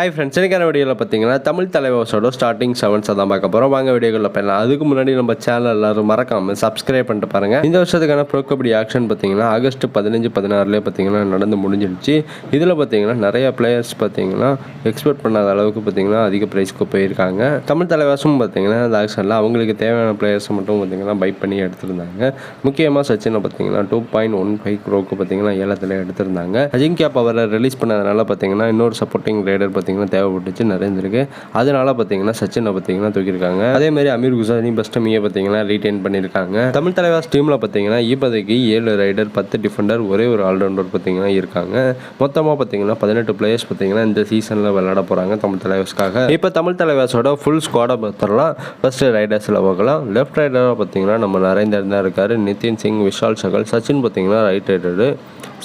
Hi friends எனக்கான வீடியோவில் பார்த்தீங்கன்னா தமிழ் தலைவாசோட ஸ்டார்டிங் செவன்ஸை தான் பார்க்க போகிறோம் வாங்க வீடியோக்குள்ள போயிடலாம். அதுக்கு முன்னாடி நம்ம சேனல் எல்லாரும் மறக்காமல் சப்ஸ்கிரைப் பண்ணிட்டு பாருங்கள் இந்த வருஷத்துக்கான ப்ரோ கபடி ஆக்ஷன் பார்த்தீங்கன்னா ஆகஸ்ட் பதினஞ்சு பதினாறுலேயே பார்த்தீங்கன்னா நடந்து முடிஞ்சிடுச்சு. இதில் பார்த்தீங்கன்னா நிறைய பிளேயர்ஸ் பார்த்தீங்கன்னா எக்ஸ்பெக்ட் பண்ணாத அளவுக்கு பார்த்தீங்கன்னா அதிக ப்ரைஸ்க்கு போயிருக்காங்க. தமிழ் தலைவாசும் பார்த்தீங்கன்னா அந்த ஆக்ஷனில் அவங்களுக்கு தேவையான பிளேயர்ஸை மட்டும் பார்த்தீங்கன்னா பை பண்ணி எடுத்திருந்தாங்க. முக்கியமாக சச்சினை பார்த்தீங்கன்னா டூ பாயிண்ட் ஒன் ஃபைவ் க்ரோக்கு பார்த்தீங்கன்னா ஏலத்தில் எடுத்திருந்தாங்க. அஜிங்கியா பவரை ரிலீஸ் பண்ணதுனால பார்த்தீங்கன்னா இன்னொரு சப்போர்ட்டிங் ரைடர் பார்த்தீங்கன்னா தேவைப்பட்டுச்சு நிறைந்திருக்கு அதனால பார்த்தீங்கன்னா சச்சினை பார்த்தீங்கன்னா தூக்கியிருக்காங்க. அதே மாதிரி அமீர் குசாரி பஸ்டமியை பார்த்தீங்கன்னா ரீடைன் பண்ணியிருக்காங்க. தமிழ் தலைவாஸ் டீமில் பார்த்தீங்கன்னா இப்போதைக்கு ஏழு ரைடர் பத்து டிஃபெண்டர் ஒரே ஒரு ஆல்ரவுண்டர் பார்த்தீங்கன்னா இருக்காங்க. மொத்தமாக பார்த்தீங்கன்னா பதினெட்டு பிளேயர்ஸ் பார்த்தீங்கன்னா இந்த சீசனில் விளையாட போகிறாங்க தமிழ் தலைவாஸ்க்காக இப்போ தமிழ் தலைவாஸோட ஃபுல் ஸ்குவாடை பார்த்துடலாம். ஃபர்ஸ்ட் ரைடர்ஸில் பார்க்கலாம். லெஃப்ட் ரைடராக பார்த்தீங்கன்னா நம்ம நரேந்தர் தான் இருக்கார். நிதின் சிங் விஷால் சகல் சச்சின் பார்த்தீங்கன்னா ரைட் ரைடரு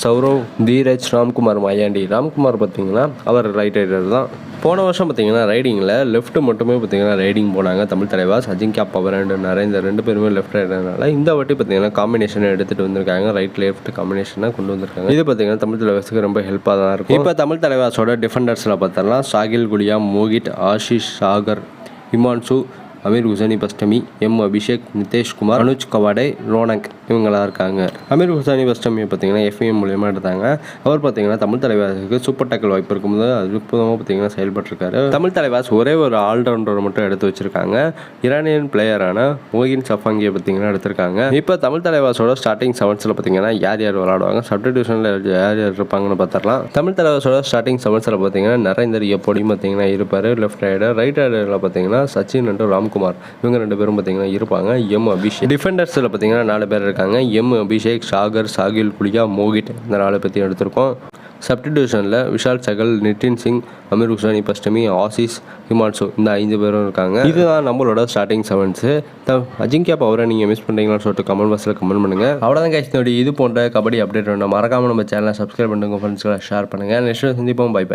சௌரவ் தீரஜ் ராம்குமார் மாயாண்டி. ராம்குமார் பார்த்தீங்கன்னா அவர் ரைட் ரைடர் தான். போன வருஷம் பார்த்தீங்கன்னா ரைடிங்கில் லெஃப்ட் மட்டுமே பார்த்தீங்கன்னா ரைடிங் போனாங்க. தமிழ் தலைவாஸ் அஜிங்கியா பவர் அண்ட் நரேந்தர் ரெண்டு பேருமே லெஃப்ட் ரைடர்னால இந்த வாட்டி பார்த்தீங்கன்னா காம்பினேஷன் எடுத்துகிட்டு வந்திருக்காங்க. ரைட் லெஃப்ட் காம்பினேஷனாக கொண்டு வந்திருக்காங்க. இது பார்த்தீங்கன்னா தமிழ் தலைவாஸுக்கு ரொம்ப ஹெல்ப்பாக தான் இருக்கும். இப்போ தமிழ் தலைவாஸோட டிஃபெண்டர்ஸில் பார்த்தோம்னா Sahil Gulia Mohit Ashish Sagar Himanshu Amir Hussaini Bastami M. Abhishek Niteshkumar Anuj Kawade Ronak இவங்களாம் இருக்காங்க. அமீர் ஹுசைனி பஸ்டமியை பார்த்தீங்கன்னா எஃப்எம் மூலியமாக எடுத்தாங்க. அவர் பார்த்தீங்கன்னா தமிழ் தலைவாசுக்கு சூப்பர் டேக்கல் வாய்ப்பு இருக்கும்போது அற்புதமாக பார்த்தீங்கன்னா செயல்பட்டிருக்காரு. தமிழ் தலைவாஸ் ஒரே ஒரு ஆல்ரவுண்டரை மட்டும் எடுத்து வச்சிருக்காங்க. இரானியன் பிளேயரான மோகின் சஃபாங்கியை பார்த்தீங்கன்னா எடுத்திருக்காங்க. இப்போ தமிழ் தலைவாஸோட ஸ்டார்டிங் செவன்ஸில் பார்த்தீங்கன்னா யார் யார் விளாடுவாங்க சப்டிடியூஷனில் யார் யார் இருப்பாங்கன்னு பார்த்துடலாம். தமிழ் தலைவாஸோட ஸ்டார்டிங் செவன்ஸில் பார்த்தீங்கன்னா நரேந்தர் எப்போடியும் பார்த்தீங்கன்னா இருப்பார். லெஃப்ட் ரைடர் ரைட் ஹேடரில் பார்த்தீங்கன்னா சச்சின் அண்ட் ராம்குமார் இவங்க ரெண்டு பேரும் பார்த்தீங்கன்னா இருப்பாங்க. எம் அபிஷேக். டிஃபெண்டர்ஸில் பார்த்தீங்கன்னா நாலு பேர் இருக்காங்க. எம் அபிஷேக் சாகர் சாகில் குலியா மோகிட் இந்த நாலு பற்றி எடுத்திருக்கோம். சப்டிடியூஷனில் Vishal Sehgal Nitin Singh Amir Hussaini Bastami Ashish Himanshu இந்த ஐந்து பேரும் இருக்காங்க. இதுதான் நம்மளோட ஸ்டார்டிங் செவன்ஸு த அஜிங்கியா பவரை நீங்கள் மிஸ் பண்ணுறீங்களான்னு சொல்லிட்டு கமெண்ட் பாக்ஸில் கமெண்ட் பண்ணுங்கள் அவ்வளோதான் கைஸ் இது போன்ற கபடி அப்டேட் வேணும். மறக்காமல் நம்ம சேனலை சப்ஸ்கிரைப் பண்ணுங்க ஃப்ரெண்ட்ஸ்களை ஷேர் பண்ணுங்கள் நெக்ஸ்ட் சந்திப்போம். Bye bye